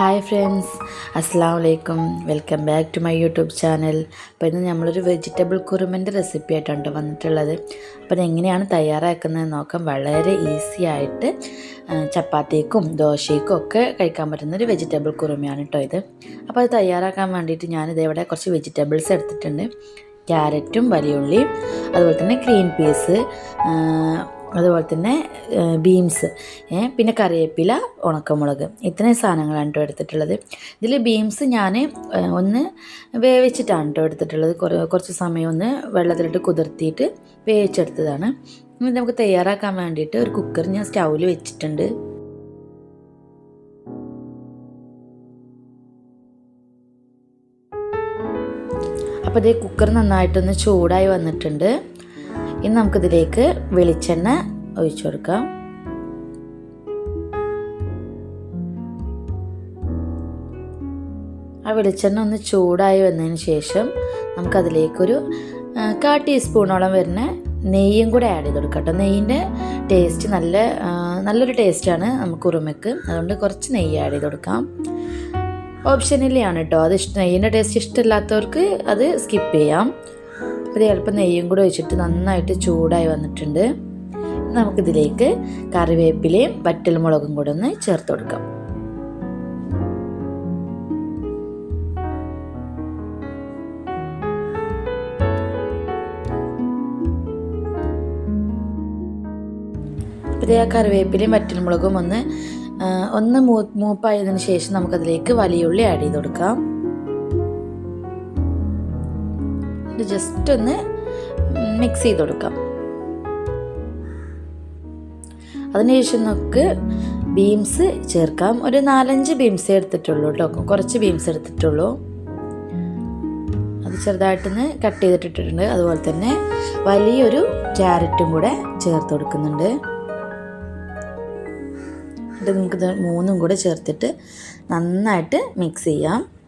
Hi friends അസ്സാം വലൈക്കും welcome back to my YouTube channel. അപ്പോൾ ഇന്ന് നമ്മളൊരു വെജിറ്റബിൾ കുറുമന്റെ റെസിപ്പി ആയിട്ടാണ് വന്നിട്ടുള്ളത്. അപ്പോൾ അതെങ്ങനെയാണ് തയ്യാറാക്കുന്നത് നോക്കാം. വളരെ ഈസി ആയിട്ട് ചപ്പാത്തിക്കും ദോശയ്ക്കും ഒക്കെ കഴിക്കാൻ പറ്റുന്ന ഒരു വെജിറ്റബിൾ കുറുമയാണ് കേട്ടോ ഇത്. അപ്പോൾ അത് തയ്യാറാക്കാൻ വേണ്ടിയിട്ട് ഞാനിത് ഇവിടെ കുറച്ച് വെജിറ്റബിൾസ് എടുത്തിട്ടുണ്ട്. ക്യാരറ്റും വലിയുള്ളിയും അതുപോലെ തന്നെ ഗ്രീൻ പീസ് അതുപോലെ തന്നെ ബീൻസ് പിന്നെ കറിവേപ്പില ഉണക്കമുളക്. ഇത്രയും സാധനങ്ങളാണ് കേട്ടോ എടുത്തിട്ടുള്ളത്. ഇതിൽ ബീൻസ് ഞാൻ ഒന്ന് വേവിച്ചിട്ടാണ് കേട്ടോ എടുത്തിട്ടുള്ളത്. കുറ കുറച്ച് സമയം ഒന്ന് വെള്ളത്തിലിട്ട് കുതിർത്തിയിട്ട് വേവിച്ചെടുത്തതാണ്. ഇനി നമുക്ക് തയ്യാറാക്കാൻ വേണ്ടിയിട്ട് ഒരു കുക്കർ ഞാൻ സ്റ്റൗവിൽ വെച്ചിട്ടുണ്ട്. അപ്പോൾ ഇതേ കുക്കർ നന്നായിട്ടൊന്ന് ചൂടായി വന്നിട്ടുണ്ട്. ഇനി നമുക്കിതിലേക്ക് വെളിച്ചെണ്ണ ഒഴിച്ചു കൊടുക്കാം. ആ വെളിച്ചെണ്ണ ഒന്ന് ചൂടായി വന്നതിന് ശേഷം നമുക്കതിലേക്കൊരു കാ ടീസ്പൂണോളം വരുന്ന നെയ്യും കൂടെ ആഡ് ചെയ്ത് കൊടുക്കാം കേട്ടോ. നെയ്യിന്റെ ടേസ്റ്റ് നല്ല നല്ലൊരു ടേസ്റ്റാണ് നമുക്ക് ഉറുമയ്ക്ക്. അതുകൊണ്ട് കുറച്ച് നെയ്യ് ആഡ് ചെയ്ത് കൊടുക്കാം. ഓപ്ഷനിലാണ് കേട്ടോ. അത് ഇഷ്ടം നെയ്യിന്റെ ടേസ്റ്റ് ഇഷ്ടമില്ലാത്തവർക്ക് അത് സ്കിപ്പ് ചെയ്യാം. അപ്പോൾ ചിലപ്പോൾ നെയ്യും കൂടെ വെച്ചിട്ട് നന്നായിട്ട് ചൂടായി വന്നിട്ടുണ്ട്. നമുക്കിതിലേക്ക് കറിവേപ്പിലയും വറ്റൽമുളകും കൂടെ ഒന്ന് ചേർത്ത് കൊടുക്കാം. അപ്പോൾ ആ കറിവേപ്പിലയും വറ്റൽമുളകും ഒന്ന് ഒന്ന് മൂ മൂപ്പായതിനു ശേഷം നമുക്കതിലേക്ക് വലിയ ഉള്ളി ആഡ് ചെയ്ത് കൊടുക്കാം. ഇത് ജസ്റ്റ് ഒന്ന് മിക്സ് ചെയ്ത് കൊടുക്കാം. അതിനുശേഷം നമുക്ക് ബീൻസ് ചേർക്കാം. ഒരു നാലഞ്ച് ബീൻസ് എടുത്തിട്ടുള്ളൂ കേട്ടോ കുറച്ച് ബീൻസ് എടുത്തിട്ടുള്ളൂ. അത് ചെറുതായിട്ടൊന്ന് കട്ട് ചെയ്തിട്ടിട്ടുണ്ട്. അതുപോലെ തന്നെ വലിയൊരു ക്യാരറ്റും കൂടെ ചേർത്ത് കൊടുക്കുന്നുണ്ട്. എന്നിട്ട് നമുക്കിത് മൂന്നും കൂടെ ചേർത്തിട്ട് നന്നായിട്ട് മിക്സ് ചെയ്യാം.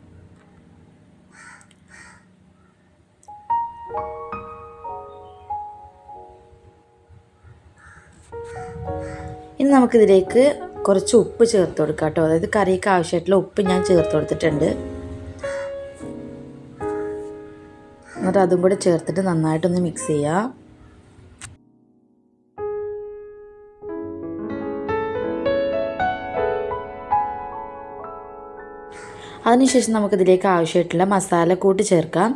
ഇനി നമുക്കിതിലേക്ക് കുറച്ച് ഉപ്പ് ചേർത്ത് കൊടുക്കാം കേട്ടോ. അതായത് കറിക്ക് ആവശ്യമായിട്ടുള്ള ഉപ്പ് ഞാൻ ചേർത്ത് കൊടുത്തിട്ടുണ്ട്. എന്നിട്ട് അതും കൂടെ ചേർത്തിട്ട് നന്നായിട്ടൊന്ന് മിക്സ് ചെയ്യാം. അതിനുശേഷം നമുക്കിതിലേക്ക് ആവശ്യമായിട്ടുള്ള മസാല കൂട്ടി ചേർക്കാം.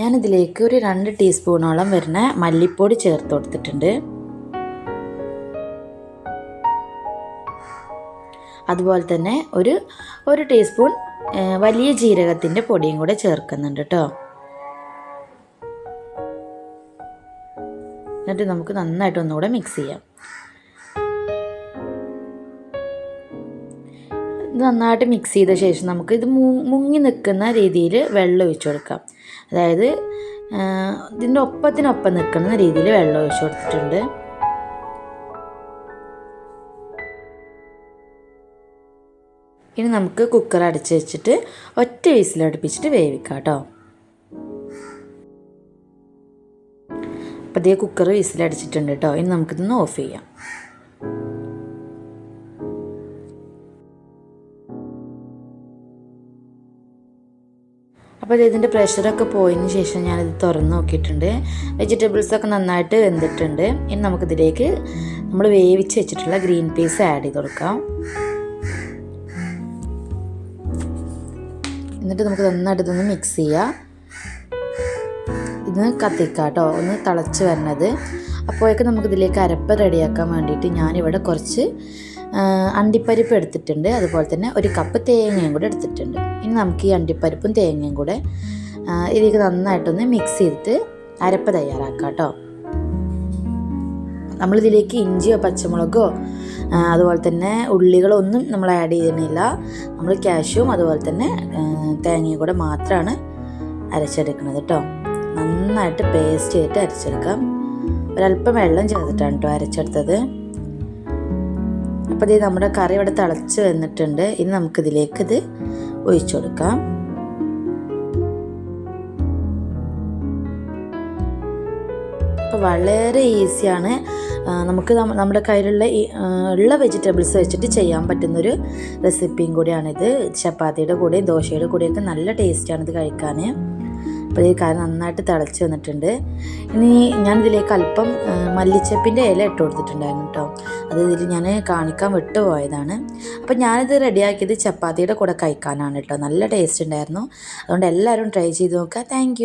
ഞാനിതിലേക്ക് ഒരു രണ്ട് ടീസ്പൂണോളം വരുന്ന മല്ലിപ്പൊടി ചേർത്ത് കൊടുത്തിട്ടുണ്ട്. അതുപോലെ തന്നെ ഒരു ഒരു ടീസ്പൂൺ വലിയ ജീരകത്തിന്റെ പൊടിയും കൂടെ ചേർക്കുന്നുണ്ട് കേട്ടോ. എന്നിട്ട് നമുക്ക് നന്നായിട്ട് ഒന്നുകൂടെ മിക്സ് ചെയ്യാം. നന്നായിട്ട് മിക്സ് ചെയ്ത ശേഷം നമുക്ക് ഇത് മുങ്ങി നിൽക്കുന്ന രീതിയിൽ വെള്ളം ഒഴിച്ചു കൊടുക്കാം. അതായത് ഇതിന്റെ ഒപ്പത്തിനൊപ്പം നിൽക്കുന്ന രീതിയിൽ വെള്ളം ഒഴിച്ചു കൊടുത്തിട്ടുണ്ട്. ഇനി നമുക്ക് കുക്കർ അടച്ച് വെച്ചിട്ട് ഒറ്റ വിസിലടുപ്പിച്ചിട്ട് വേവിക്കാം കേട്ടോ. അപ്പോൾ ഇതേ കുക്കർ വിസിലടിച്ചിട്ടുണ്ട് കേട്ടോ. ഇനി നമുക്കിതൊന്ന് ഓഫ് ചെയ്യാം. അപ്പോൾ ഇതിന്റെ പ്രഷറൊക്കെ പോയതിന് ശേഷം ഞാനിത് തുറന്ന് നോക്കിയിട്ടുണ്ട്. വെജിറ്റബിൾസൊക്കെ നന്നായിട്ട് വെന്തിട്ടുണ്ട്. ഇനി നമുക്കിതിലേക്ക് നമ്മൾ വേവിച്ച് വെച്ചിട്ടുള്ള ഗ്രീൻ പീസ് ആഡ് ചെയ്ത് കൊടുക്കാം. എന്നിട്ട് നമുക്ക് നന്നായിട്ട് ഇതൊന്ന് മിക്സ് ചെയ്യാം. ഇത് കത്തിക്കാം കേട്ടോ. ഒന്ന് തിളച്ച് വരണത്. അപ്പോഴേക്കും നമുക്കിതിലേക്ക് അരപ്പ് റെഡിയാക്കാൻ വേണ്ടിയിട്ട് ഞാനിവിടെ കുറച്ച് അണ്ടിപ്പരിപ്പ് എടുത്തിട്ടുണ്ട്. അതുപോലെ തന്നെ ഒരു കപ്പ് തേങ്ങയും കൂടെ എടുത്തിട്ടുണ്ട്. ഇനി നമുക്ക് ഈ അണ്ടിപ്പരിപ്പും തേങ്ങയും കൂടെ ഇതിലേക്ക് നന്നായിട്ടൊന്ന് മിക്സ് ചെയ്തിട്ട് അരപ്പ് തയ്യാറാക്കാം കേട്ടോ. നമ്മളിതിലേക്ക് ഇഞ്ചിയോ പച്ചമുളകോ അതുപോലെ തന്നെ ഉള്ളികളോ ഒന്നും നമ്മൾ ആഡ് ചെയ്യുന്നില്ല നമ്മൾ ക്യാഷും അതുപോലെ തന്നെ തേങ്ങയും കൂടെ മാത്രമാണ് അരച്ചെടുക്കുന്നത് കേട്ടോ. നന്നായിട്ട് പേസ്റ്റ് ചെയ്തിട്ട് അരച്ചെടുക്കാം. ഒരല്പം വെള്ളം ചേർത്തിട്ടാണ് കേട്ടോ അരച്ചെടുത്തത്. അപ്പോൾ ഇത് നമ്മുടെ കറി ഇവിടെ തിളച്ച് വന്നിട്ടുണ്ട്. ഇനി നമുക്കിതിലേക്ക് ഇത് ഒഴിച്ചു കൊടുക്കാം. വളരെ ഈസിയാണ്. നമുക്ക് നമ്മുടെ കയ്യിലുള്ള ഉള്ള വെജിറ്റബിൾസ് വെച്ചിട്ട് ചെയ്യാൻ പറ്റുന്നൊരു റെസിപ്പിയും കൂടിയാണിത്. ചപ്പാത്തിയുടെ കൂടെയും ദോശയുടെ കൂടെയൊക്കെ നല്ല ടേസ്റ്റാണ് ഇത് കഴിക്കാൻ അപ്പോൾ ഈ കറി നന്നായിട്ട് തിളച്ച് വന്നിട്ടുണ്ട്. ഇനി ഞാനിതിലേക്ക് അല്പം മല്ലിച്ചപ്പിന്റെ ഇല ഇട്ട് കൊടുത്തിട്ടുണ്ടായിരുന്നു കേട്ടോ. അത് ഇതിൽ ഞാൻ കാണിക്കാൻ വിട്ടുപോയതാണ് അപ്പോൾ ഞാനിത് റെഡിയാക്കിയത് ചപ്പാത്തിയുടെ കൂടെ കഴിക്കാനാണ് കേട്ടോ. നല്ല ടേസ്റ്റ് ഉണ്ടായിരുന്നു. അതുകൊണ്ട് എല്ലാവരും ട്രൈ ചെയ്ത് നോക്കുക. താങ്ക്